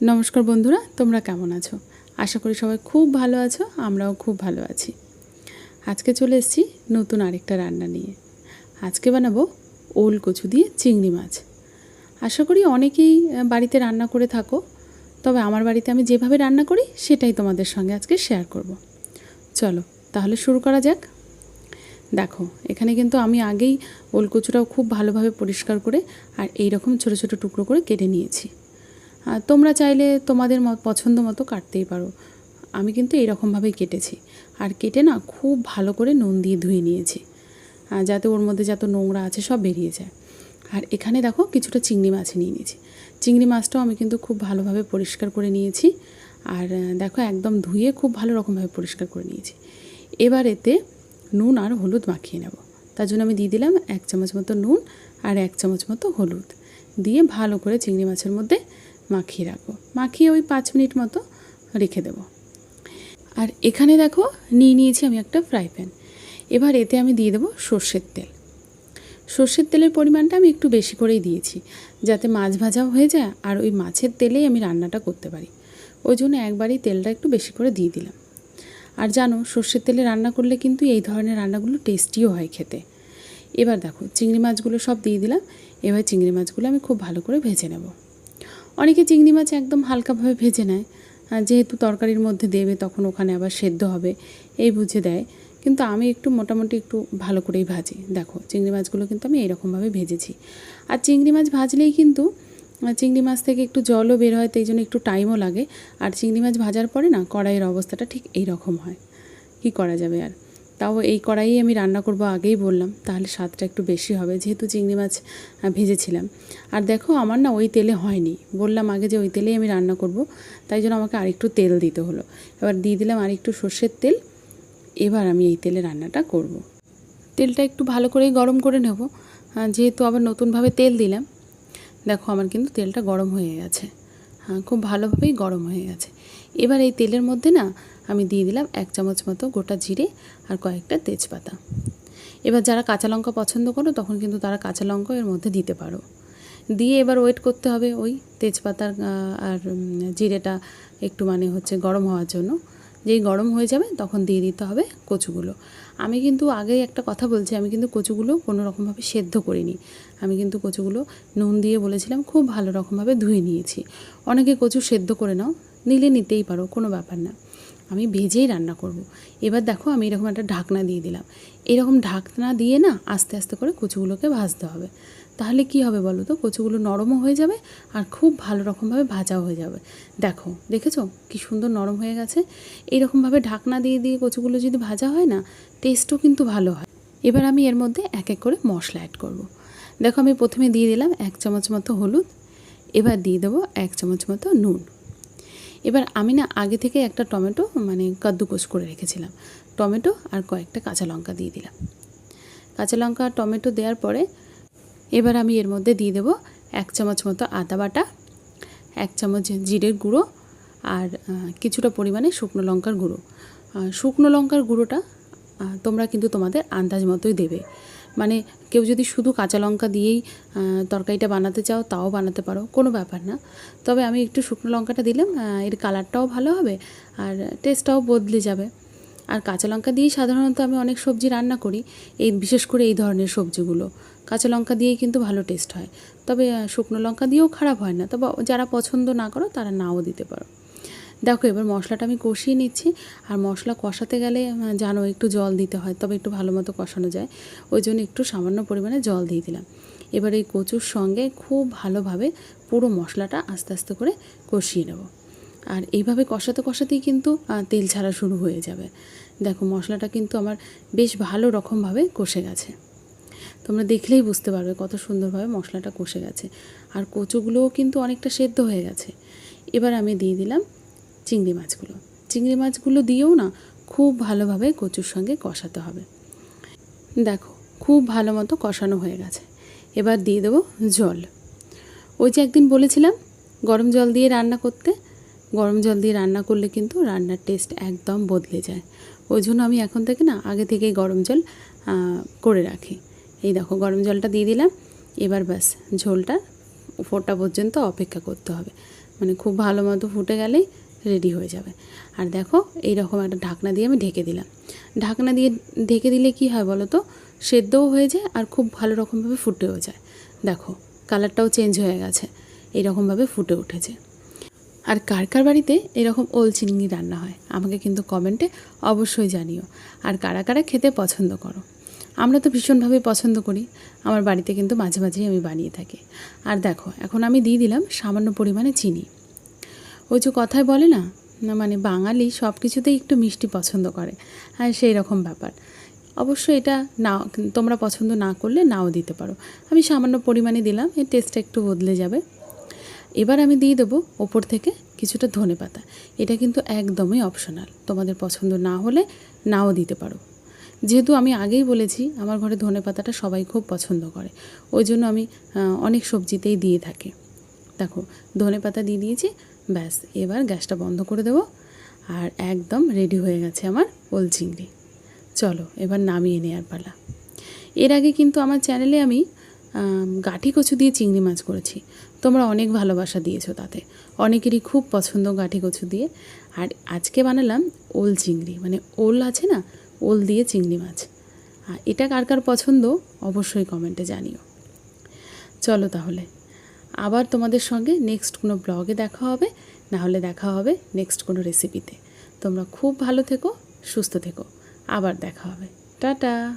নমস্কার বন্ধুরা, তোমরা কেমন আছো? আশা করি সবাই খুব ভালো আছো, আমরাও খুব ভালো আছি। আজকে চলে এসেছি নতুন আরেকটা রান্না নিয়ে। আজকে বানাবো ওল কচু দিয়ে চিংড়ি মাছ। আশা করি অনেকেই বাড়িতে রান্না করে থাকো, তবে আমার বাড়িতে আমি যেভাবে রান্না করি, সেটাই তোমাদের সঙ্গে আজকে শেয়ার করব। চলো, তাহলে শুরু করা যাক। দেখো, এখানে কিন্তু আমি আগেই ওল কচুটাও খুব ভালোভাবে পরিষ্কার করে আর এই রকম ছোটো ছোটো টুকরো করে কেটে নিয়েছি। তোমরা চাইলে তোমাদের পছন্দ মতো কাটতেই পারো। আমি কিন্তু এইরকমভাবেই কেটেছি। আর কেটে না খুব ভালো করে নুন দিয়ে ধুয়ে নিয়েছি। যাতে ওর মধ্যে যত নোংরা আছে সব বেরিয়ে যায়। আর এখানে দেখো কিছুটা চিংড়ি মাছ নিয়ে নিয়েছি। চিংড়ি মাছটাও আমি কিন্তু খুব ভালোভাবে পরিষ্কার করে নিয়েছি। আর দেখো একদম ধুয়ে খুব ভালো রকমভাবে পরিষ্কার করে নিয়েছি। এবার এতে নুন আর হলুদ মাখিয়ে নেব। তার জন্য আমি দিয়ে দিলাম এক চামচ মতো নুন আর এক চামচ মতো হলুদ। দিয়ে ভালো করে চিংড়ি মাছের মধ্যে মাখিয়ে রাখব। মাখিয়ে ওই পাঁচ মিনিট মতো রেখে দেবো। আর এখানে দেখো নিয়ে নিয়েছি আমি একটা ফ্রাই প্যান এবার এতে আমি দিয়ে দেবো সর্ষের তেল। সর্ষের তেলের পরিমাণটা আমি একটু বেশি করেই দিয়েছি, যাতে মাছ ভাজাও হয়ে যায় আর ওই মাছের তেলেই আমি রান্নাটা করতে পারি। ওই জন্য একবারই তেলটা একটু বেশি করে দিয়ে দিলাম। আর জানো, সর্ষের তেলে রান্না করলে কিন্তু এই ধরনের রান্নাগুলো টেস্টিও হয় খেতে। এবার দেখো, চিংড়ি মাছগুলো সব দিয়ে দিলাম। এবার চিংড়ি মাছগুলো আমি খুব ভালো করে ভেজে নেব। অনেকে চিংড়ি মাছ একদম হালকাভাবে ভেজে নেয়। যেহেতু তরকারির মধ্যে দেবে, তখন ওখানে আবার সেদ্ধ হবে, এই বুঝে দেয়। কিন্তু আমি একটু মোটামুটি একটু ভালো করেই ভাজি। দেখো, চিংড়ি মাছগুলো কিন্তু আমি এইরকমভাবে ভেজেছি। আর চিংড়ি মাছ ভাজলেই কিন্তু চিংড়ি মাছ থেকে একটু জলও বের হয়, তাই জন্য একটু টাইমও লাগে। আর চিংড়ি মাছ ভাজার পরে না, কড়াইয়ের অবস্থাটা ঠিক এই রকম হয়। কি করা যাবে আর? তাও এই কড়াইয়ে আমি রান্না করব আগেই বললাম, তাহলে স্বাদটা একটু বেশি হবে, যেহেতু চিংড়ি মাছ ভেজেছিলাম। আর দেখো, আমার না ওই তেলে হয়নি। বললাম আগে যে ওই তেলেই আমি রান্না করব, তাই জন্য আমাকে আরেকটু তেল দিতে হলো। এবার দিয়ে দিলাম আরেকটু সর্ষের তেল, এবার আমি এই তেলে রান্নাটা করব। তেলটা একটু ভালো করেই গরম করে নেব। যেহেতু আবার নতুনভাবে তেল দিলাম, দেখো আমার কিন্তু তেলটা গরম হয়ে গেছে। খুব ভালোভাবেই গরম হয়ে গেছে। এবার এই তেলের মধ্যে না আমি দিয়ে দিলাম এক চামচ মতো গোটা জিরে আর কয়েকটা তেজপাতা। এবার যারা কাঁচা লঙ্কা পছন্দ করো, তখন কিন্তু তারা কাঁচা লঙ্কা এর মধ্যে দিতে পারো। দিয়ে এবার ওয়েট করতে হবে ওই তেজপাতার আর জিরেটা একটু মানে হচ্ছে গরম হওয়ার জন্য। যেই গরম হয়ে যাবে তখন দিয়ে দিতে হবে কচুগুলো। আমি কিন্তু আগেই একটা কথা বলছি, আমি কিন্তু কচুগুলো কোনো রকমভাবে সেদ্ধ করিনি। আমি কিন্তু কচুগুলো নুন দিয়ে বলেছিলাম খুব ভালো রকমভাবে ধুয়ে নিয়েছি। অনেকে কচু সেদ্ধ করে নাও, নিলে নিতেই পারো, কোনো ব্যাপার না। আমি ভেজেই রান্না করব। এবার দেখো আমি এরকম একটা ঢাকনা দিয়ে দিলাম। এরকম ঢাকনা দিয়ে না আস্তে আস্তে করে কচুগুলোকে ভাজতে হবে। তাহলে কি হবে বলো তো? কচুগুলো নরমও হয়ে যাবে আর খুব ভালো রকমভাবে ভাজাও হয়ে যাবে। দেখো, দেখেছ? কি সুন্দর নরম হয়ে গেছে। এইরকমভাবে ঢাকনা দিয়ে দিয়ে কচুগুলো যদি ভাজা হয় না টেস্টও কিন্তু ভালো হয়। এবার আমি এর মধ্যে এক এক করে মশলা অ্যাড করব। দেখো আমি প্রথমে দিয়ে দিলাম এক চামচ মতো হলুদ। এবার দিয়ে দেবো এক চামচ মতো নুন। এবার আমি না আগে থেকে একটা টমেটো মানে কাদ্দুকোস করে রেখেছিলাম। টমেটো আর কয়েকটা কাঁচা লঙ্কা দিয়ে দিলাম। কাঁচা লঙ্কা আর টমেটো দেওয়ার পরে এবার আমি এর মধ্যে দিয়ে দেবো এক চামচ মতো আদা বাটা, এক চামচ জিরের গুঁড়ো আর কিছুটা পরিমাণে শুকনো লঙ্কার গুঁড়ো। শুকনো লঙ্কার গুঁড়োটা তোমরা কিন্তু তোমাদের আন্দাজ মতোই দেবে। মানে কেউ যদি শুধু কাঁচা লঙ্কা দিয়েই তরকারিটা বানাতে চাও, তাও বানাতে পারো, কোনো ব্যাপার না। তবে আমি একটু শুকনো লঙ্কাটা দিলাম এর কালারটাও ভালো হবে আর টেস্টটাও বদলে যাবে। আর কাঁচা লঙ্কা দিয়েই সাধারণত আমি অনেক সবজি রান্না করি, এই বিশেষ করে এই ধরনের সবজিগুলো। কাঁচা লঙ্কা দিয়েই কিন্তু ভালো টেস্ট হয়। তবে শুকনো লঙ্কা দিয়েও খারাপ হয় না, তবে যারা পছন্দ না করো, তারা নাও দিতে পারো। দেখো, এবার মশলাটা আমি কষিয়ে নিচ্ছি। আর মশলা কষাতে গেলে জানো, একটু জল দিতে হয়, তবে একটু ভালো মতো কষানো যায়। ওই জন্য একটু সামান্য পরিমাণে জল দিয়ে দিলাম। এবার এই কচুর সঙ্গে খুব ভালোভাবে পুরো মশলাটা আস্তে আস্তে করে কষিয়ে নেব। আর এইভাবে কষাতে কষাতেই কিন্তু তেল ছাড়া শুরু হয়ে যাবে। দেখো, মশলাটা কিন্তু আমার বেশ ভালো রকমভাবে কষে গেছে। তোমরা দেখলেই বুঝতে পারবে কত সুন্দরভাবে মশলাটা কষে গেছে। আর কচুগুলোও কিন্তু অনেকটা সেদ্ধ হয়ে গেছে। এবার আমি দিয়ে দিলাম চিংড়ি মাছগুলো। চিংড়ি মাছগুলো দিয়েও না খুব ভালোভাবে কচুর সঙ্গে কষাতে হবে। দেখো, খুব ভালো মতো কষানো হয়ে গেছে। এবার দিয়ে দেবো জল। ওই যে একদিন বলেছিলাম, গরম জল দিয়ে রান্না করতে, গরম জল দিয়ে রান্না করলে কিন্তু রান্নার টেস্ট একদম বদলে যায়। ওই জন্য আমি এখন থেকে না, আগে থেকেই গরম জল করে রাখি। এই দেখো, গরম জলটা দিয়ে দিলাম। এবার ব্যাস, ঝোলটা ফোটা পর্যন্ত অপেক্ষা করতে হবে। মানে খুব ভালো মতো ফুটে গেলেই রেডি হয়ে যাবে। আর দেখো এই রকম একটা ঢাকনা দিয়ে আমি ঢেকে দিলাম। ঢাকনা দিয়ে ঢেকে দিলে কি হয় বলো তো? সেদ্ধও হয়ে যায় আর খুব ভালো রকমভাবে ফুটেও যায়। দেখো, কালারটাও চেঞ্জ হয়ে গেছে। এইরকমভাবে ফুটে উঠেছে। আর কার কার বাড়িতে এরকম ওল চিংড়ি রান্না হয়, আমাকে কিন্তু কমেন্টে অবশ্যই জানিও। আর কারা কারা খেতে পছন্দ করো? আমরা তো ভীষণভাবে পছন্দ করি। আমার বাড়িতে কিন্তু মাঝে মাঝেই আমি বানিয়ে থাকি। আর দেখো, এখন আমি দিয়ে দিলাম সামান্য পরিমাণে চিনি। ওই যে কথায় বলে না না মানে বাঙালি সব কিছুতেই একটু মিষ্টি পছন্দ করে হ্যাঁ সেই রকম ব্যাপার। অবশ্য এটা না, তোমরা পছন্দ না করলে নাও দিতে পারো। আমি সামান্য পরিমাণে দিলাম, এর টেস্টটা একটু বদলে যাবে। এবার আমি দিয়ে দেবো ওপর থেকে কিছুটা ধনে পাতা। এটা কিন্তু একদমই অপশনাল তোমাদের পছন্দ না হলে নাও দিতে পারো। যেহেতু আমি আগেই বলেছি, আমার ঘরে ধনে পাতাটা সবাই খুব পছন্দ করে, ওই জন্য আমি অনেক সবজিতেই দিয়ে থাকি। দেখো, ধনে পাতা দিয়ে দিয়েছি ব্যাস, এবার গ্যাসটা বন্ধ করে দেবো আর একদম রেডি হয়ে গেছে আমার ওল চিংড়ি। চলো, এবার নামিয়ে নেওয়ার পালা। এর আগে কিন্তু আমার চ্যানেলে আমি গাঠি কচু দিয়ে চিংড়ি মাছ করেছি। তোমরা অনেক ভালোবাসা দিয়েছ তাতে। অনেকেরই খুব পছন্দ গাঠি কচু দিয়ে। আর আজকে বানালাম ওল চিংড়ি মানে ওল আছে না, ওল দিয়ে চিংড়ি মাছ। আর এটা কার কার পছন্দ অবশ্যই কমেন্টে জানিও। চলো তাহলে। আবার তোমাদের সঙ্গে নেক্সট কোনো ব্লগে দেখা হবে, না হলে দেখা হবে নেক্সট কোনো রেসিপিতে তোমরা খুব ভালো থেকো, সুস্থ থেকো। আবার দেখা হবে। টাটা!